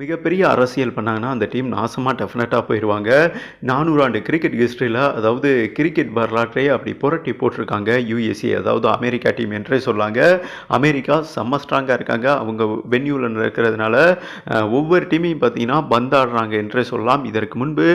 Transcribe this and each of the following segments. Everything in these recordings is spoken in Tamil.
மிகப்பெரிய அரசியல் பண்ணாங்கன்னா அந்த டீம் நாசமாக டெஃபினட்டாக போயிடுவாங்க நானூறு ஆண்டு கிரிக்கெட் ஹிஸ்ட்ரியில் அதாவது கிரிக்கெட் வரலாற்றையே அப்படி புரட்டி போட்டிருக்காங்க. யூஎஸ்ஏ அதாவது அமெரிக்கா டீம் என்றே சொல்லாங்க. அமெரிக்கா செம்ம ஸ்ட்ராங்காக இருக்காங்க. அவங்க வென்யூவில் இருக்கிறதுனால ஒவ்வொரு டீமையும் பார்த்தீங்கன்னா பந்தாடுறாங்க என்றே சொல்லலாம். இதற்கு முன்பு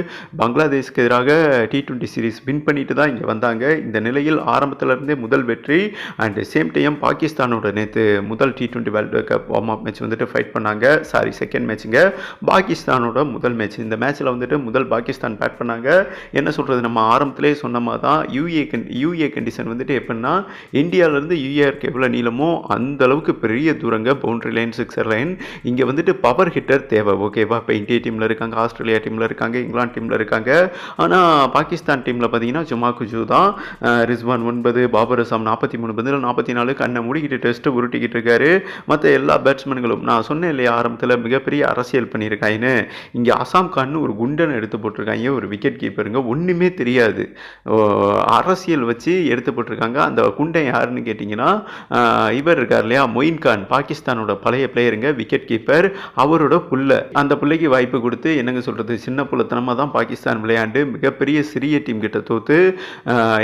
பங்களாதேஷ்க்கு எதிராக டி ட்வெண்ட்டி சீரிஸ் வின் பண்ணிட்டு தான் இங்கே வந்தாங்க. இந்த நிலையில் ஆரம்பத்துல இருந்தே முதல் வெற்றி. அண்ட் சேம் டைம் பாகிஸ்தானோட நேற்று முதல் T twenty world cup warm up match வந்துட்டு ஃபைட் பண்ணாங்க. சாரி செகண்ட் மேட்ச்சுங்க பாகிஸ்தானோட முதல் மேட்ச் இந்த மேட்ச்சில் வந்துட்டு முதல் பாகிஸ்தான் பேட் பண்ணாங்க. என்ன சொல்கிறது நம்ம ஆரம்பத்திலே சொன்ன மாதிரி தான் யூஏ கன் யூஏ கண்டிஷன் வந்துட்டு எப்படின்னா இந்தியாவிலேருந்து யூஏஆருக்கு எவ்வளோ நீளமோ அந்த அளவுக்கு பெரிய தூரங்க பவுண்ட்ரி லைன் சிக்ஸர் லைன் இங்கே வந்துட்டு பவர் ஹிட்டர் தேவை ஓகேவா இப்போ இந்திய டீமில் இருக்காங்க ஆஸ்திரேலியா டீமில் இருக்காங்க இங்கிலாந்து டீமில் இருக்காங்க. ஆனால் பாகிஸ்தான் டீமில் பார்த்தீங்கன்னா ஜுமா குஜு தான். ரிஸ்வான் ஒன்பது பாபர் அசாம் நாற்பத்தி மூணு பதில் நாற்பத்தி நாலு கண்ணை மூடிக்கிட்டு டெஸ்ட்டு உருட்டிக்கிட்டு இருக்காரு. மற்ற எல்லா பேட்ஸ்மேன்களும் நான் சொன்னேன் இல்லையா ஆரம்பத்தில் மிகப்பெரிய அரசியல் பண்ணியிருக்காங்கன்னு இங்கே அசாம் கான்னு ஒரு குண்டன் எடுத்து போட்டிருக்காங்க ஒரு விக்கெட் கீப்பருங்க ஒன்றுமே தெரியாது. அரசியல் வச்சு எடுத்து போட்டிருக்காங்க. அந்த குண்டன் யாருன்னு கேட்டிங்கன்னா இவர் இருக்கார் இல்லையா மொயின் கான் பாகிஸ்தானோட பழைய பிளேயருங்க விக்கெட் கீப்பர் அவரோட புள்ள. அந்த பிள்ளைக்கு வாய்ப்பு கொடுத்து என்னங்க சொல்கிறது சின்ன புள்ளத்தனமாக தான் பாகிஸ்தான் விளையாண்டு மிகப்பெரிய சிறிய டீம் கிட்ட தோத்து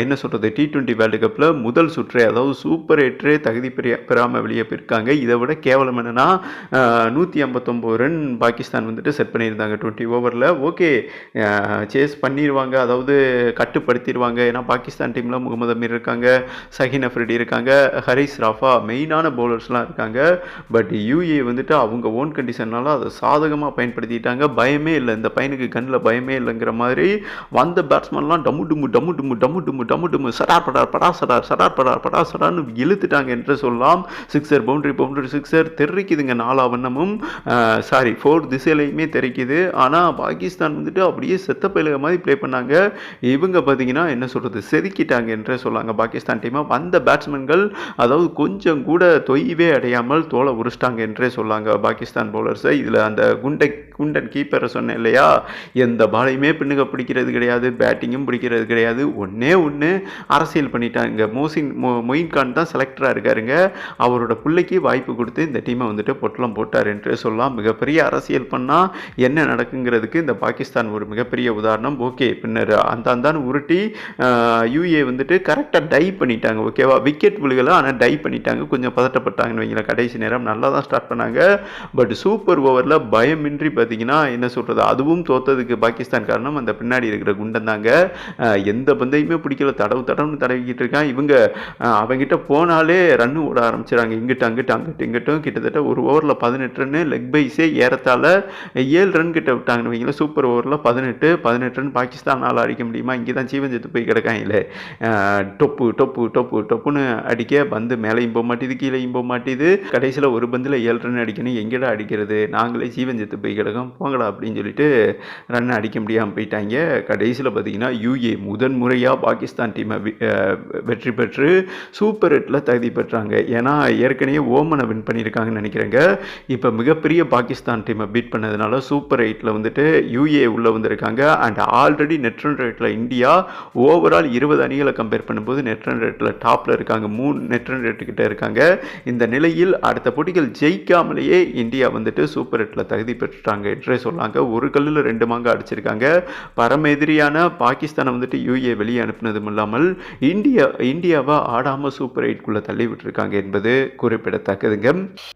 என்ன சொல்கிறது டி டுவெண்ட்டி வேர்ல்டு கப்பில் முதல் சுற்றே அதாவது சூப்பர் எட்டரே தகுதி பெரிய பெறாமல் வெளியே போயிருக்காங்க. இதை விட கேவலம் என்னன்னா நூற்றி ஐம்பத்தொம்போது ரன் பாகிஸ்தான் வந்துட்டு செட் பண்ணியிருந்தாங்க டுவெண்ட்டி ஓவரில். ஓகே சேஸ் பண்ணிடுவாங்க அதாவது கட்டுப்படுத்திடுவாங்க ஏன்னா பாகிஸ்தான் டீமில் முகமது அமீர் இருக்காங்க சஹின் அஃப்ரிடி இருக்காங்க ஹரிஸ் ராஃபா மெயினான பவுலர்ஸ்லாம் இருக்காங்க. பட் யூஏ வந்துட்டு அவங்க ஓன் கண்டிஷன்னால அதை சாதகமாக பயன்படுத்திட்டாங்க. பயமே இல்லை. இந்த பையனுக்கு கண்ணில் பயமே இல்லைங்கிற மாதிரி வந்த பேட்ஸ்மேன்லாம் டம்மு டும்மு டம்மு டும்மு டம்மு டும்மு டம்மு டும்மு சடார் படார் படா சடார் சடார் படார் படா சடார்னு இழுத்துட்டாங்க என்று சொல்லலாம். சிக்ஸர் பவுண்டரி பவுண்டரி சிக்ஸர் தெரிக்குதுங்க நாலா வண்ணமும். சாரி ஃபோர் திசையிலையுமே தெரிக்குது. ஆனால் பாகிஸ்தான் வந்துட்டு அப்படியே செத்த பயிலுக மாதிரி ப்ளே பண்ணாங்க. இவங்க பார்த்தீங்கன்னா என்ன சொல்கிறது செதுக்கிட்டாங்க என்றே சொல்லாங்க. பாகிஸ்தான் டீமை வந்த பேட்ஸ்மேன்கள் அதாவது கொஞ்சம் கூட தொய்வே அடையாமல் தோலை உரிச்சிட்டாங்க என்றே சொல்லாங்க பாகிஸ்தான் பவுலர்ஸை இதில் அந்த குண்டை குண்டன் கீப்பரை சொன்னேன் இல்லையா? எந்த பாலையுமே பின்னுக பிடிக்கிறது கிடையாது. பேட்டிங்கும் பிடிக்கிறது கிடையாது. ஒன்றே ஒன்று அரசியல் பண்ணிட்டாங்க. மோசின் மொ மொயின் கான் தான் செலக்டராக இருக்காருங்க. அவரோட பிள்ளைக்கு வாய்ப்பு கொடுத்து இந்த டீமை வந்துட்டு பொட்டலம் போட்டார் என்று சொல்லலாம். மிகப்பெரிய அரசியல் பண்ணால் என்ன நடக்குங்கிறதுக்கு இந்த பாகிஸ்தான் ஒரு மிகப்பெரிய உதாரணம். ஓகே பின்னர் அந்த அந்தான்னு உருட்டி யூஏ வந்துட்டு கரெக்டாக டை பண்ணிட்டாங்க ஓகேவா? விக்கெட் விழுகலை ஆனால் டை பண்ணிட்டாங்க கொஞ்சம் பதட்டப்பட்டாங்கன்னு வைங்களேன். கடைசி நேரம் நல்லா தான் ஸ்டார்ட் பண்ணாங்க. பட் சூப்பர் ஓவரில் பயமின்றி பார்த்தீங்கன்னா என்ன சொல்கிறது அதுவும் தோத்ததுக்கு பாகிஸ்தான் காரணம் அந்த பின்னாடி இருக்கிற குண்டன் தாங்க. எந்த பந்தையுமே பிடிக்கல. தடவு தடவுன்னு தடவிக்கிட்டு இருக்கான். இவங்க அவங்ககிட்ட போனாலே ரன்னு ஓட ஆரம்பிச்சிடாங்க இங்கிட்டு அங்கிட்டு அங்கிட்டு இங்கிட்டும். கிட்டத்தட்ட ஒரு ஓவரில் பதினெட்டு ரன்னு லெக் பைஸே ஏறத்தால் ஏழு ரன் கிட்ட விட்டாங்கன்னு வைங்களேன் சூப்பர் ஓவரில் பதினெட்டு பதினெட்டு ரன் பாகிஸ்தானால் அடிக்க முடியுமா? இங்கே தான் ஜீவன் செத்து போய் கிடக்காங்களே டொப்பு டொப்பு டொப்பு டொப்புன்னு அடிக்க பந்து மேலேயும் போக மாட்டேது கீழேயும் போக மாட்டேது. கடைசியில் ஒரு பந்தில் ஏழு ரன் அடிக்கணும். எங்கடா அடிக்கிறது? நாங்களே ஜீவன் செத்து போய் கிடக்கோம். போங்கடா அப்படின்னு சொல்லிட்டு ரன் அடிக்க முடியாமல் போயிட்டாங்க. கடைசியில் பார்த்தீங்கன்னா யூஏ முதன் முறையாக பாகிஸ்தான் டீமை வெற்றி பெற்று சூப்பர் எட்டில் தகுதி பெற்றாங்க. ஏன்னா ஏற்கனவே ஓமனை வின் பண்ணியிருக்காங்கன்னு நினைக்கிறேங்க. இப்போ மிகப்பெரிய பாகிஸ்தான் டீமை பீட் பண்ணதுனால சூப்பர் எயிட்டில் வந்துட்டு யூஏ உள்ளே வந்திருக்காங்க. அண்ட் ஆல்ரெடி நெட் ரன் ரேட்டில் இந்தியா ஓவரால் இருபது அணிகளை கம்பேர் பண்ணும்போது நெட் ரன் ரேட்டில் டாப்பில் இருக்காங்க. மூணு நெட் ரன் ரேட்டுக்கிட்ட இருக்காங்க. இந்த நிலையில் அடுத்த போட்டிகள் ஜெயிக்காமலேயே இந்தியா வந்துட்டு சூப்பர் எட்டில் தகுதி பெற்றுட்டாங்க என்றே சொல்லாங்க. ஒரு கல்லில் ரெண்டு மாங்க அடிச்சிருக்காங்க. பரம எதிரியான பாகிஸ்தானை வந்துட்டு யூஏ வெளியே அனுப்பினதும் இல்லாமல் இந்தியா இந்தியாவை ஆடாமல் சூப்பர் எயிட்குள்ளே தள்ளி விட்டுருக்காங்க என்பது குறிப்பிடத்தக்கதுங்க.